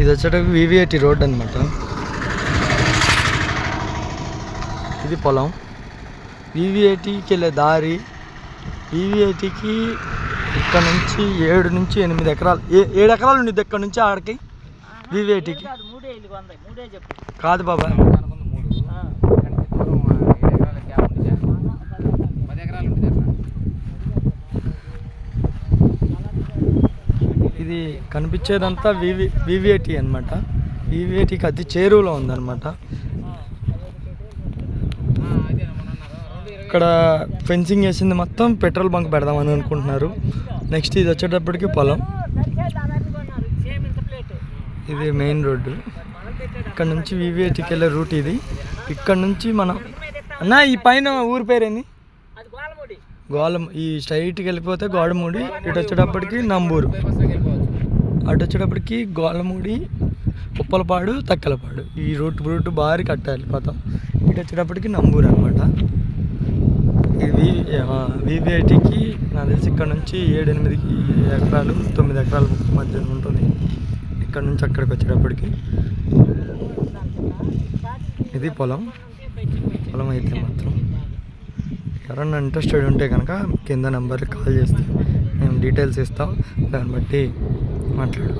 ఇది వచ్చేటప్పుడు VVIT road అనమాట ఇది పొలం. వివిఐటికి వెళ్ళే దారి వివిఐటికి ఇక్కడ నుంచి ఏడు నుంచి ఎనిమిది ఎకరాలు ఏ- ఏడు ఎకరాలు ఉండిద్ది ఇక్కడ నుంచి ఆడికి? వివిఐటికి కాదు బాబా. ఇది కనిపించేదంతా వివి వివిఐటి అనమాట వివిఐటికి అతి చేరువలో ఉందన్నమాట. ఇక్కడ ఫెన్సింగ్ వేసింది మొత్తం పెట్రోల్ బంక్ పెడదామని అనుకుంటున్నారు. నెక్స్ట్ ఇది వచ్చేటప్పటికి పొలం. ఇది మెయిన్ రోడ్డు. ఇక్కడ నుంచి వివిఐటికి వెళ్ళే రూట్ ఇది. ఇక్కడ నుంచి మనం అన్న ఈ పైన ఊరి పేరేంది? గోళం గోలం ఈ స్ట్రైట్కి వెళ్ళిపోతే గోడమూడి ఇటు వచ్చేటప్పటికి నంబూరు. అటు వచ్చేటప్పటికి గోళమూడి ఉప్పలపాడు తక్కలపాడు. ఈ రూట్ రూట్ బారి కట్టాలి పోతాం ఇటు వచ్చేటప్పటికి నంబూరు అనమాట ఇది వివిఐటికి నాకు తెలిసి ఇక్కడ నుంచి ఏడు ఎనిమిది ఎకరాలు తొమ్మిది ఎకరాల మధ్య ఉంటుంది. ఇక్కడ నుంచి అక్కడికి వచ్చేటప్పటికి. ఇది పొలం. పొలం అయితే మాత్రం. ఎవరన్నా ఇంట్రెస్టెడ్ ఉంటే కనుక కింద నెంబర్కి కాల్ చేస్తే మేము డీటెయిల్స్ ఇస్తాం. దాన్ని బట్టి మాట్లాడు.